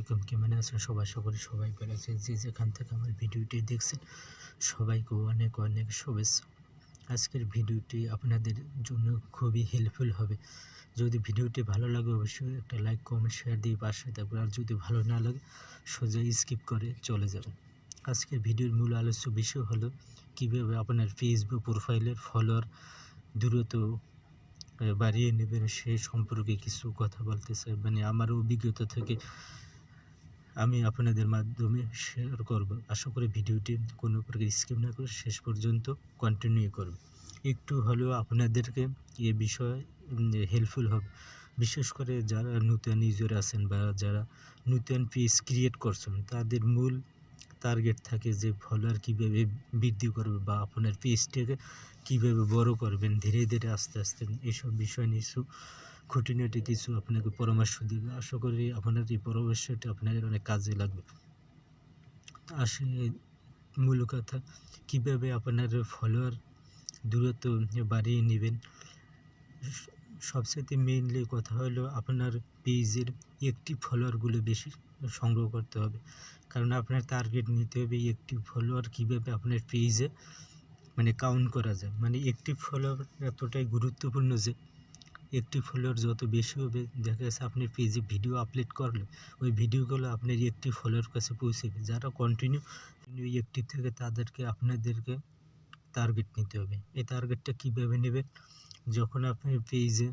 আলাইকুম কেমন আছেন সবাই? সকলে সবাই ভালো আছেন। যে যেখান থেকে আমার ভিডিওটি দেখছেন, সবাইকে অনেক অনেক শুভেচ্ছা। আজকের ভিডিওটি আপনাদের জন্য খুবই হেল্পফুল হবে। যদি ভিডিওটি ভালো লাগে, অবশ্যই একটা লাইক কমেন্ট শেয়ার দিয়ে পাশে থাকবেন। আর যদি ভালো না লাগে, সোজা স্কিপ করে চলে যাবেন। আজকের ভিডিওর মূল আলোচ্য বিষয় হলো, কীভাবে আপনার ফেসবুক প্রোফাইলের ফলোয়ার দ্রুত বাড়িয়ে নেবেন সেই সম্পর্কে কিছু কথা বলতে চাই। মানে আমার অভিজ্ঞতা থেকে আমি আপনাদের মাধ্যমে শেয়ার করব। আশা করি ভিডিওটি কোনো প্রকার স্কিপ না করে শেষ পর্যন্ত কন্টিনিউ করব। একটু হলেও আপনাদেরকে এ বিষয়ে হেল্পফুল হবে। বিশেষ করে যারা নূতন ইউজার আছেন বা যারা নূতন পেজ ক্রিয়েট করছেন, তাদের মূল টার্গেট থাকে যে ফলোয়ার কীভাবে বৃদ্ধি করবে বা আপনার পেজটাকে কীভাবে বড় করবেন, ধীরে ধীরে আস্তে আস্তে এসব বিষয় নিয়ে খুঁটিনাটি কিছু আপনাকে পরামর্শ দেবে। আশা করি আপনার এই পরামর্শটি আপনাদের অনেক কাজে লাগবে। আসে মূল কথা, কীভাবে আপনার ফলোয়ার দূরত্ব বাড়িয়ে নেবেন? সবচেয়ে মেইনলি কথা হলো আপনার পেজের একটি ফলোয়ারগুলো বেশি সংগ্রহ করতে হবে। কারণ আপনার টার্গেট নিতে হবে একটি ফলোয়ার কীভাবে আপনার পেজে মানে কাউন্ট করা যায়। মানে একটি ফলোয়ার এতটাই গুরুত্বপূর্ণ যে একটি ফলোয়ার যত বেশি হবে, দেখা যাচ্ছে আপনি পেজে ভিডিও আপলোড করলে, ওই ভিডিওগুলো আপনার একটি ফলোয়ার কাছে পৌঁছবে যারা কন্টিনিউ ওই একটি থেকে তাদেরকে, আপনাদেরকে টার্গেট নিতে হবে। এই টার্গেটটা কীভাবে নেবেন? যখন আপনি পেজে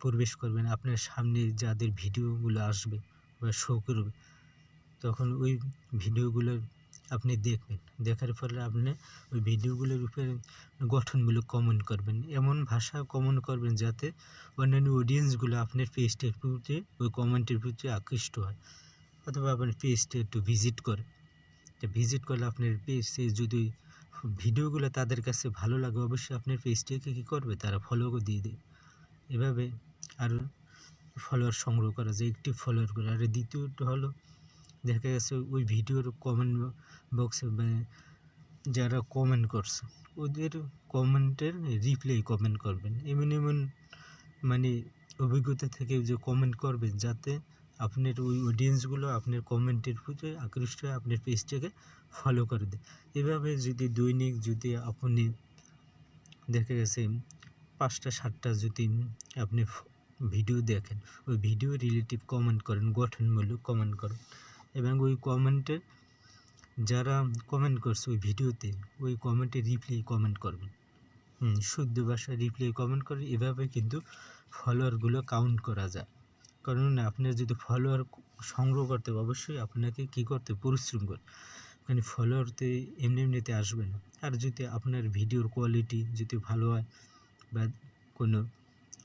প্রবেশ করবেন, আপনার সামনে যাদের ভিডিওগুলো আসবে বা শো করবে, তখন ওই ভিডিওগুলো আপনি দেখবেন। দেখার ফলে আপনি ওই ভিডিওগুলোর উপরে গঠনমূলক কমেন্ট করবেন। এমন ভাষা কমেন্ট করবেন যাতে অন্যান্য অডিয়েন্সগুলো আপনার পেজটার প্রতি, ওই কমেন্টের প্রতি আকৃষ্ট হয় অথবা আপনার পেজটা একটু ভিজিট করে। ভিজিট করলে আপনার পেজে যদি ভিডিওগুলো তাদের কাছে ভালো লাগে, অবশ্যই আপনার পেজটাকে কী করবে? তারা ফলো দিয়ে দেবে এভাবে আর ফলোয়ার সংগ্রহ করা যায়, একটি ফলোয়ার করে। আর দ্বিতীয়টা হলো দেখা গেছে ওই ভিডিওর কমেন্ট বক্সে যারা কমেন্ট করছে, ওদের কমেন্টের রিপ্লাই কমেন্ট করবেন। এমন এমন মানে অভিজ্ঞতা থেকে যে কমেন্ট করবেন, যাতে আপনার ওই অডিয়েন্সগুলো আপনার কমেন্টের প্রতি আকৃষ্ট হয়ে আপনার পেজটাকে ফলো করে দেয়। এভাবে যদি দৈনিক যদি আপনি দেখা গেছে পাঁচটা, সাতটা যদি আপনি ভিডিও দেখেন, ওই ভিডিও রিলেটিভ কমেন্ট করেন, গঠনমূলক কমেন্ট করেন এবং ওই কমেন্টে যারা কমেন্ট করছে ওই ভিডিওতে, ওই কমেন্টে রিপ্লাই কমেন্ট করবেন শুদ্ধ ভাষায় রিপ্লাই কমেন্ট করে, এভাবে কিন্তু ফলোয়ারগুলো কাউন্ট করা যায়। কারণ আপনার যদি ফলোয়ার সংগ্রহ করতে অবশ্যই আপনাকে কী করতে পরিশ্রম করে মানে ফলোয়ারতে এমনি এমনিতে আসবে না। আর যদি আপনার ভিডিওর কোয়ালিটি যদি ভালো হয় বা কোনো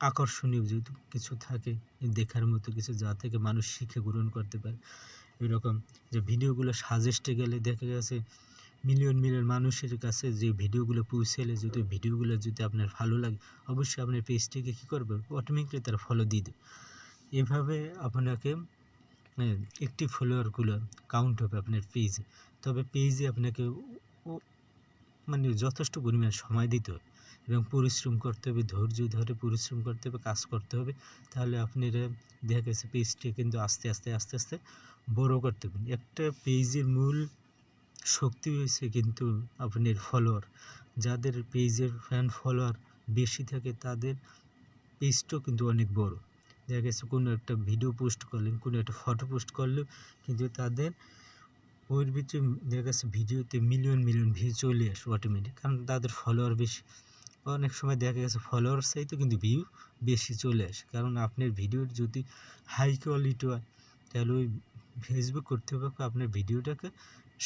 আকর্ষণীয় যদি কিছু থাকে, দেখার মতো কিছু যা থেকে মানুষ শিখে, গ্রহণ করতে পারে এরকম যে ভিডিওগুলো সাজেস্টে গেলে দেখা গেছে মিলিয়ন মিলিয়ন মানুষের কাছে যে ভিডিওগুলো পৌঁছালে যদি ভিডিওগুলো যদি আপনার ভালো লাগে অবশ্যই আপনার পেজটিকে কী করবে? অটোমেটিকলি তারা ফলো দিয়ে দেবে। এভাবে আপনাকে হ্যাঁ, একটি ফলোয়ারগুলো কাউন্ট হবে আপনার পেজে তবে পেজে আপনাকে মানে যথেষ্ট পরিমাণ সময় দিতে হবে এবং পরিশ্রম করতে হবে, ধৈর্য ধরে পরিশ্রম করতে হবে, কাজ করতে হবে, তাহলে আপনার দেখা গেছে পেজটি কিন্তু আস্তে আস্তে আস্তে আস্তে বড় করতে পারবেন একটা পেজের মূল শক্তি হয়েছে কিন্তু আপনার ফলোয়ার যাদের পেজের ফ্যান ফলোয়ার বেশি থাকে তাদের পেজটাও কিন্তু অনেক বড়। দেখা গেছে কোনো একটা ভিডিও পোস্ট করলেন, কোনো একটা ফটো পোস্ট করলেও কিন্তু তাদের ওর ভিতরে দেখা গেছে ভিডিওতে মিলিয়ন মিলিয়ন ভিউ চলে আসে অটোমেটিক কারণ তাদের ফলোয়ার বেশি। অনেক সময় দেখা গেছে ফলোয়ার চাইতে কিন্তু ভিউ বেশি চলে আসে। কারণ আপনার ভিডিওর যদি হাই কোয়ালিটি হয়, তাহলে ওই ফেসবুক কর্তৃপক্ষ আপনার ভিডিওটাকে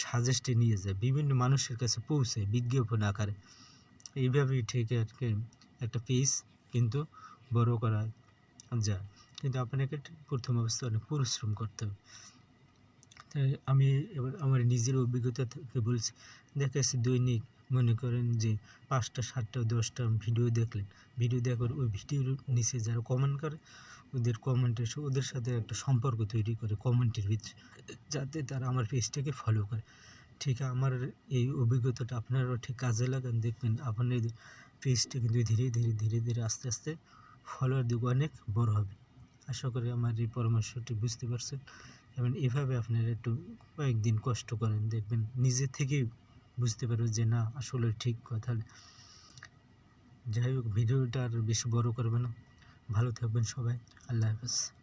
সাজেস্টে নিয়ে যায়, বিভিন্ন মানুষের কাছে পৌঁছে বিজ্ঞাপন আকারে। এইভাবেই ঠিক আর কি একটা পেজ কিন্তু বড় করা যায়। কিন্তু আপনাকে প্রথম অবস্থায় অনেক পরিশ্রম করতে হবে। তাই আমি এবার আমার নিজের অভিজ্ঞতা থেকে বলছি দেখা যাচ্ছে দৈনিক। মনে করেন যে পাঁচটা, সাতটা, দশটা ভিডিও দেখলেন। ভিডিও দেখার ওই ভিডিওর নিচে যারা কমেন্ট করে, ওদের কমেন্টের ওদের সাথে একটা সম্পর্ক তৈরি করে কমেন্টের ভিতরে। যাতে তারা আমার পেজটাকে ফলো করে। ঠিক আমার এই অভিজ্ঞতাটা আপনারাও ঠিক কাজে লাগান, দেখবেন আপনার পেজটা কিন্তু ধীরে ধীরে ধীরে ধীরে আস্তে আস্তে ফলোয়ার দিকে অনেক বড় হবে। আশা করি আমার এই পরামর্শটি বুঝতে পারছেন। এবং এভাবে আপনারা একটু কয়েকদিন কষ্ট করেন, দেখবেন নিজে থেকেই বুঝতে পারবে যে না, আসলে ঠিক কথা। যাই হোক, ভিডিওটা আর বেশি বড় করবে না। ভালো থাকবেন সবাই। আল্লাহ হাফেজ।